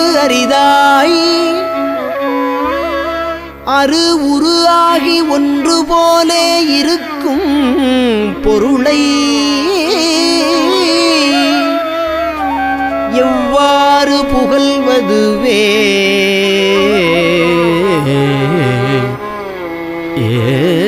அரிதாய். அரு உரு ஆகி ஒன்று போலே இருக்கும் பொருளை. எவ்வாறு புகழ்வதுவே? ஏ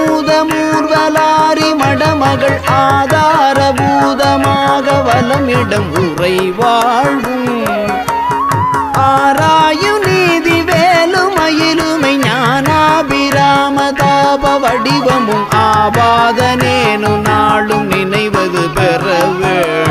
மகள் ஆதார பூதமாக வலமிடம் உரை வாழ்வும் ஆராயு நீதி வேலுமயிலுமை ஞானாபிராமதாப வடிவமும் ஆபாதனேனு நாளும் நினைவது பெற வேணும்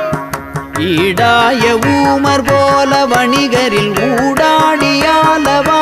ஈடாய ஊமர் போல வணிகரில் ஊடாடியாலவா?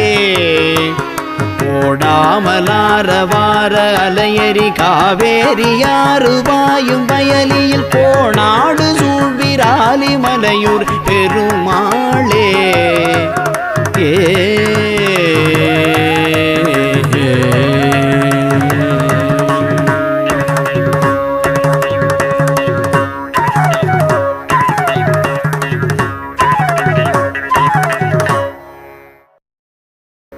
போடாமலாரவார அலையரி காவேரி யாரு வாயும் வயலியில் போனாடு சூழ்விராலி மலையூர் பெருமாளே. ஏ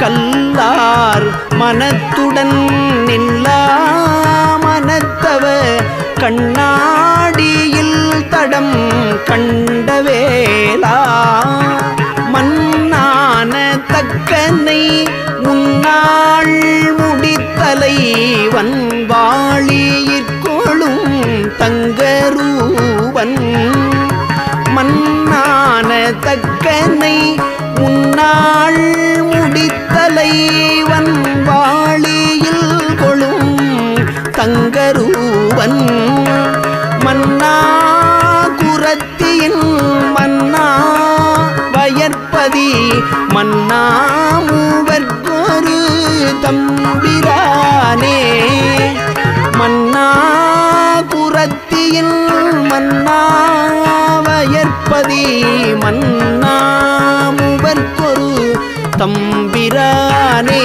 கல்லார் மனத்துடன் நில்லா மனத்தவ கண்ணாடியில் தடம் கண்டவேலா மன்னான தக்கனை உன்னாள் முடித்தலை வன்வாளியிற்கொழும் தங்கரூவன். மன்னான தக்கனை உன்னாள் குரத்தியில் மன்னாவயற்பதி வயற்பதி தம்பிரானே.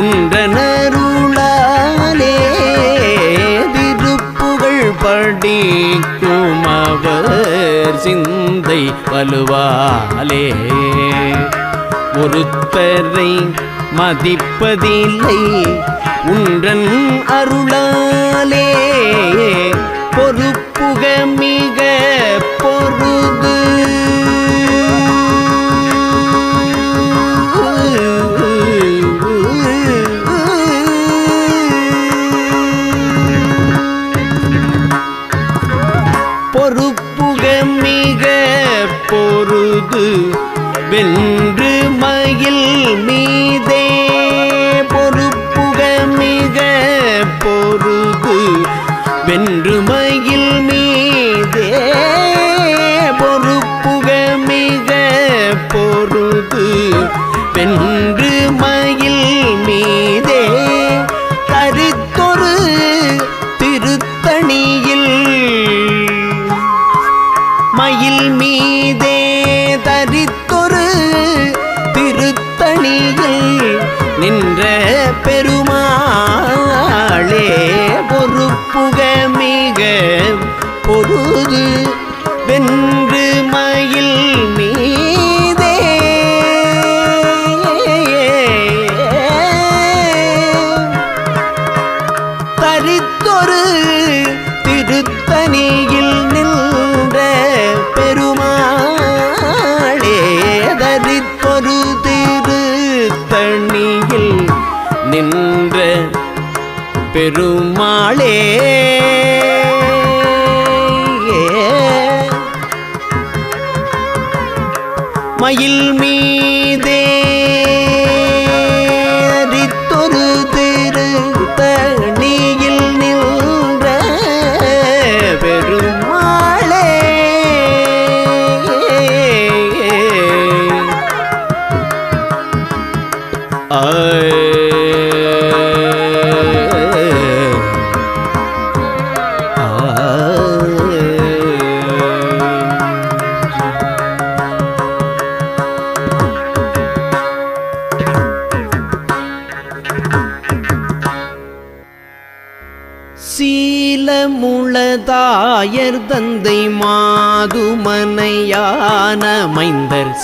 உண்டனருளாலே திருப்புகழ் படிக்கும் அவர் சிந்தை வலுவாலே. ஒருத்தரை மதிப்பதில்லை உன்றன் அருளா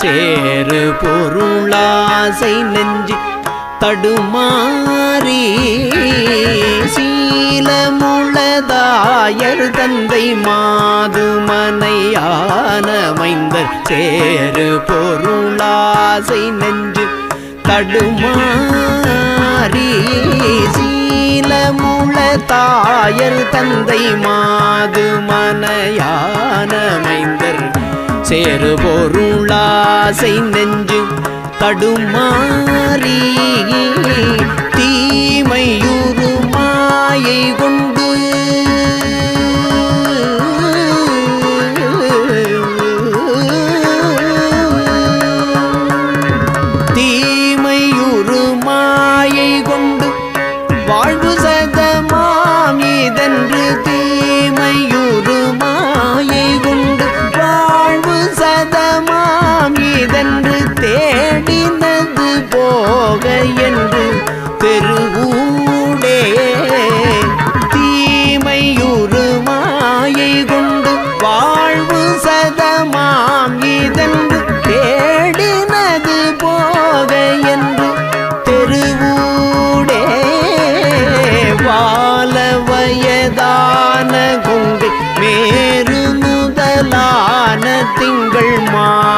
சேரு பொருளாசை நெஞ்சு தடுமாறி சீலமுளதாயர் தந்தை மாதுமனையான மைந்தர் சேரு பொருளாசை நெஞ்சு தடுமாறி சீலமுள தாயர் தந்தை மாது மைந்தர் சேருபொருளாசை நெஞ்சு தடுமாறி தீமையுறு மாயை கொண்டு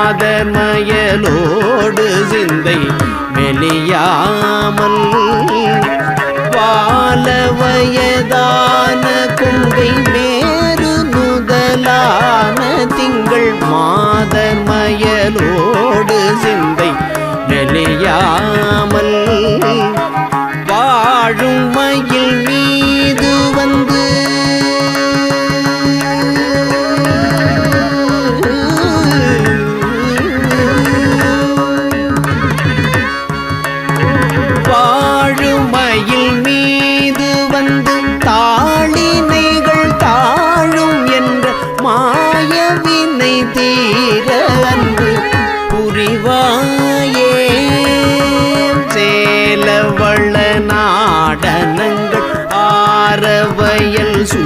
மாதர் மயலோடு சிந்தை மெலியாமல் வால வயதான கொங்கை மேரு முதலான திங்கள் மாதர் மயலோடு சிந்தை நெளியாமல் வாழும் மயில் மீது வந்து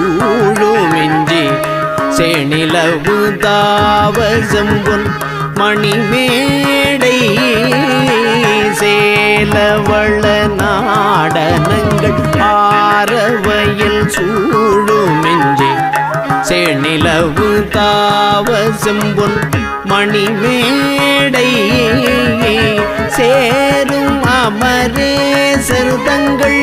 சூழுமின்றி செணிலவு தாவசம்பொன் மணிமேடை சேலவள நாடனங்கள் ஆரவயல் சூழுமின்றி செணிலவு தாவசம்பொன் மணிமேடை சேரும் அமரே செருதங்கள்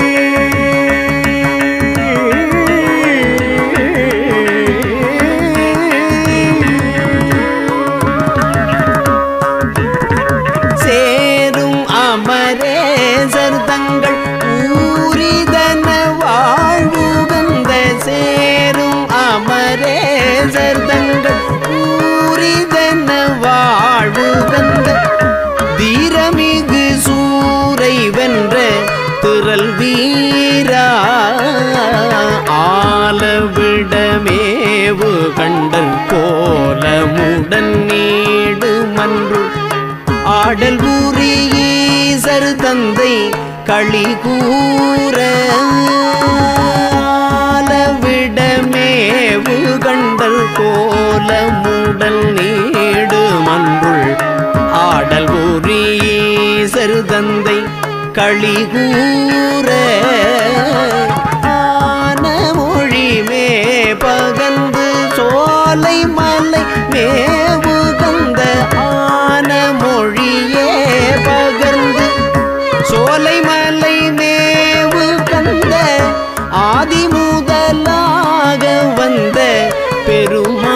கோலமுடன் நீடு மன்று. ஆடல் ஊரீசர் தந்தை களி கூற. ஆலவிடமேவு கண்டல் கோலமுடல் நீடு மன்றுள். ஆடல் ஊரீசர் தந்தை களி கூற. மலை மேவு ஆன மொழியே பகர்ந்து சோலை மலை மேவு கந்த ஆதி முதலாக வந்த பெருமா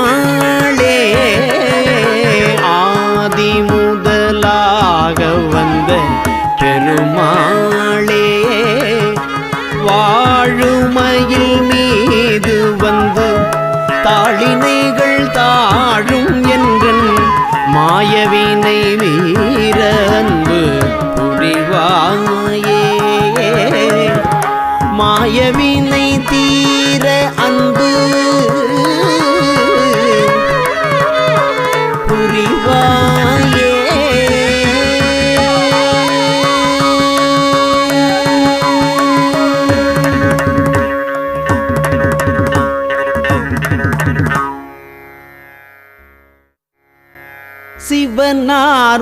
மாயவினை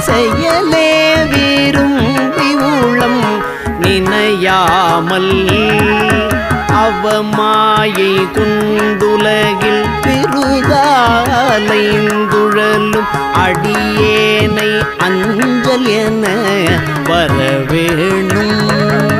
செயலே விரும்பி உள்ளம் நினையாமல். அவமாயை குண்டுலகில் பெருதாலைந்துழலும் அடியேனை அஞ்சல் என வரவேணும்.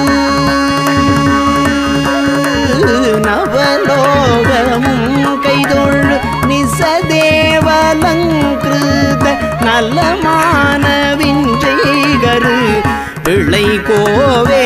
நலமான விஞ்சைகரு இளை கோவே.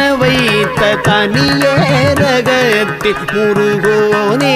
வைத்த தனியேரகத்தின் முருகோனே.